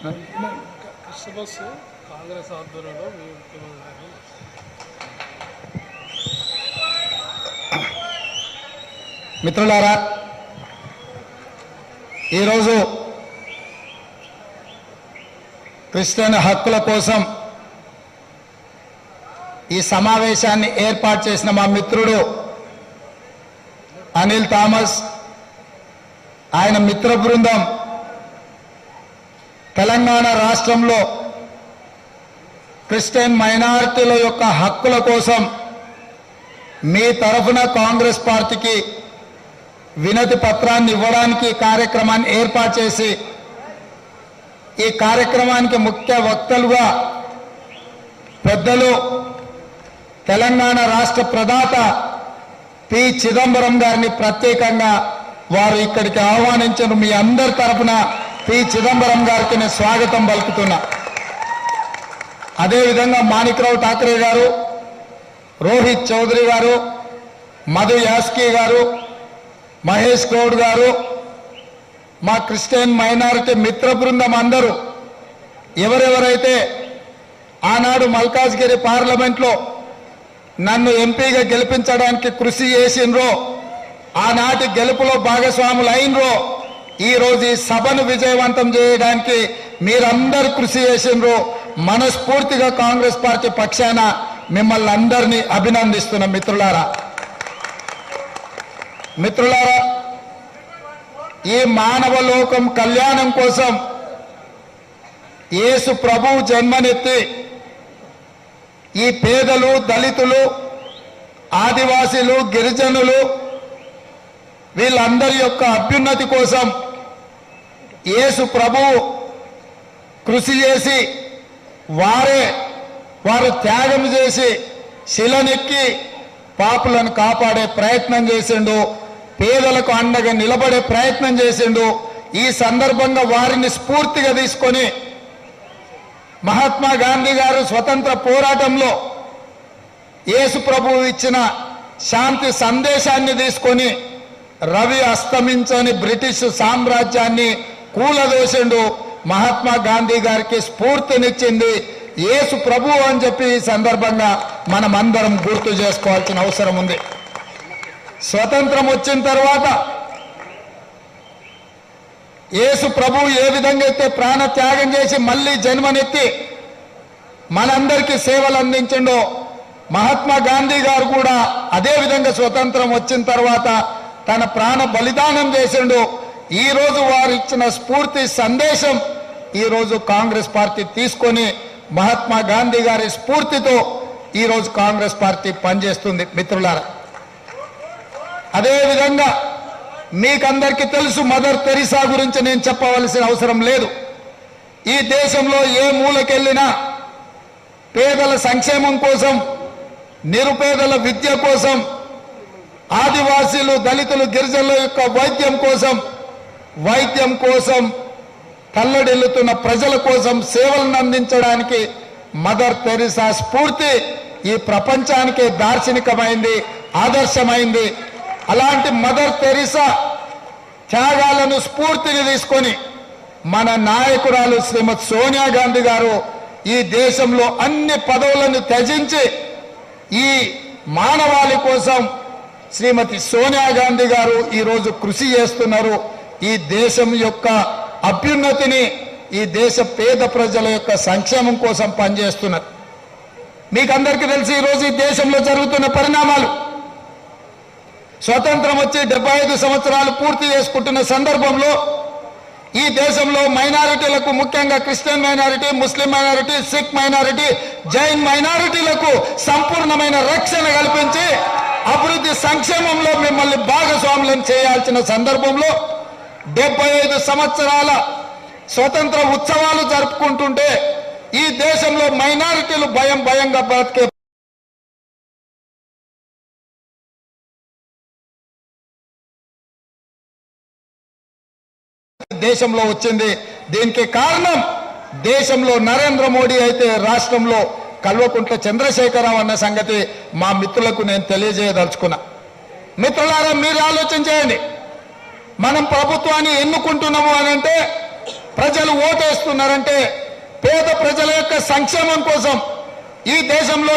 Christmas Congress ఆధ్వర్యంలో మీ ముఖ్యమంత్రి మిత్రులారా ఈరోజు క్రిస్టియన్ హక్కుల కోసం ఈ సమావేశాన్ని ఏర్పాటు చేసిన మా మిత్రుడు అనిల్ థామస్ ఆయన మిత్ర బృందం తెలంగాణ రాష్ట్రంలో క్రిస్టియన్ మైనారిటీల యొక్క హక్కుల కోసం మీ తరఫున కాంగ్రెస్ పార్టీకి వినతి పత్రాన్ని ఇవ్వడానికి కార్యక్రమాన్ని ఏర్పాటు చేసి ఈ కార్యక్రమానికి ముఖ్య వక్తలుగా పెద్దలు తెలంగాణ రాష్ట్ర ప్రదాత పి. చిదంబరం గారిని ప్రత్యేకంగా వారు ఇక్కడికి ఆహ్వానించను. మీ అందరి తరపున పి. చిదంబరం గారికి నేను స్వాగతం పలుకుతున్నా. అదేవిధంగా మాణిక్రావు ఠాకరే గారు రోహిత్ చౌదరి గారు మధు యాస్కి గారు మహేష్ గౌడ్ గారు మా క్రిస్టియన్ మైనారిటీ మిత్ర బృందం అందరూ ఎవరెవరైతే ఆనాడు మల్కాజ్గిరి పార్లమెంట్లో నన్ను ఎంపీగా గెలిపించడానికి కృషి చేసిండ్రో ఆనాటి గెలుపులో భాగస్వాములు అయినరో ఈ రోజు ఈ సభను విజయవంతం చేయడానికి మీరందరూ కృషి చేసిండ్రు. మనస్ఫూర్తిగా కాంగ్రెస్ పార్టీ పక్షాన మిమ్మల్ని అందరినీ అభినందిస్తున్న మిత్రులారా. మిత్రులారా ఈ మానవ లోకం కళ్యాణం కోసం యేసు ప్రభువు జన్మనెత్తి ఈ పేదలు దళితులు ఆదివాసీలు గిరిజనులు వీళ్ళందరి యొక్క అభ్యున్నతి కోసం యేసు ప్రభువు కృషి చేసి వారే వారు త్యాగం చేసి శిలనెక్కి పాపులను కాపాడే ప్రయత్నం చేసిండు పేదలకు అండగా నిలబడే ప్రయత్నం చేసిండు ఈ సందర్భంగా వారిని స్ఫూర్తిగా తీసుకొని మహాత్మా గాంధీ గారు స్వతంత్ర పోరాటంలో యేసు ప్రభువు ఇచ్చిన శాంతి సందేశాన్ని తీసుకొని రవి అస్తమించని బ్రిటిష్ సామ్రాజ్యాన్ని కూలదోసిండు మహాత్మా గాంధీ గారికి స్ఫూర్తినిచ్చింది యేసు ప్రభు అని చెప్పి ఈ సందర్భంగా మనం అందరం గుర్తు చేసుకోవాల్సిన అవసరం ఉంది. స్వతంత్రం వచ్చిన తర్వాత యేసు ప్రభు ఏ విధంగా అయితే ప్రాణ త్యాగం చేసి మళ్ళీ జన్మనెత్తి మనందరికీ సేవలు అందించిండో మహాత్మా గాంధీ గారు కూడా అదే విధంగా స్వతంత్రం వచ్చిన తర్వాత తన ప్రాణ బలిదానం చేసిండు. ఈరోజు వారు ఇచ్చిన స్ఫూర్తి సందేశం ఈరోజు కాంగ్రెస్ పార్టీ తీసుకొని మహాత్మా గాంధీ గారి స్ఫూర్తితో ఈరోజు కాంగ్రెస్ పార్టీ పనిచేస్తుంది. మిత్రులారా అదేవిధంగా మీకందరికీ తెలుసు మదర్ తెరిసా గురించి నేను చెప్పవలసిన అవసరం లేదు. ఈ దేశంలో ఏ మూలకెళ్ళినా పేదల సంక్షేమం కోసం నిరుపేదల విద్య కోసం ఆదివాసీలు దళితులు గిరిజనుల యొక్క వైద్యం కోసం వైద్యం కోసం తల్లడిల్లుతున్న ప్రజల కోసం సేవలను అందించడానికి మదర్ తెరిసా స్ఫూర్తి ఈ ప్రపంచానికి దార్శనికమైంది ఆదర్శమైంది. అలాంటి మదర్ తెరిసా త్యాగాలను స్ఫూర్తిని తీసుకొని మన నాయకురాలు శ్రీమతి సోనియా గాంధీ గారు ఈ దేశంలో అన్ని పదవులను త్యజించి ఈ మానవాళి కోసం శ్రీమతి సోనియా గాంధీ గారు ఈరోజు కృషి చేస్తున్నారు. ఈ దేశం యొక్క అభ్యున్నతిని ఈ దేశ పేద ప్రజల యొక్క సంక్షేమం కోసం పనిచేస్తున్నారు మీకు అందరికీ తెలిసి ఈరోజు ఈ దేశంలో జరుగుతున్న పరిణామాలు. స్వతంత్రం వచ్చి డెబ్బై ఐదు సంవత్సరాలు పూర్తి చేసుకుంటున్న సందర్భంలో ఈ దేశంలో మైనారిటీలకు ముఖ్యంగా Christian minority Muslim minority Sikh minority Jain మైనారిటీలకు సంపూర్ణమైన రక్షణ కల్పించి అభివృద్ధి సంక్షేమంలో మిమ్మల్ని భాగస్వాములను చేయాల్సిన సందర్భంలో డెబ్బై ఐదు సంవత్సరాల స్వతంత్ర ఉత్సవాలు జరుపుకుంటుంటే ఈ దేశంలో మైనారిటీలు భయం భయంగా బ్రతికే దేశంలో వచ్చింది. దీనికి కారణం దేశంలో నరేంద్ర మోడీ అయితే రాష్ట్రంలో కల్వకుంట్ల చంద్రశేఖరరావు అన్న సంగతి మా మిత్రులకు నేను తెలియజేయదలుచుకున్నా. మిత్రులారా మీరు ఆలోచన చేయండి. మనం ప్రభుత్వాన్ని ఎన్నుకుంటున్నాము అని అంటే ప్రజలు ఓటేస్తున్నారంటే పేద ప్రజల యొక్క సంక్షేమం కోసం ఈ దేశంలో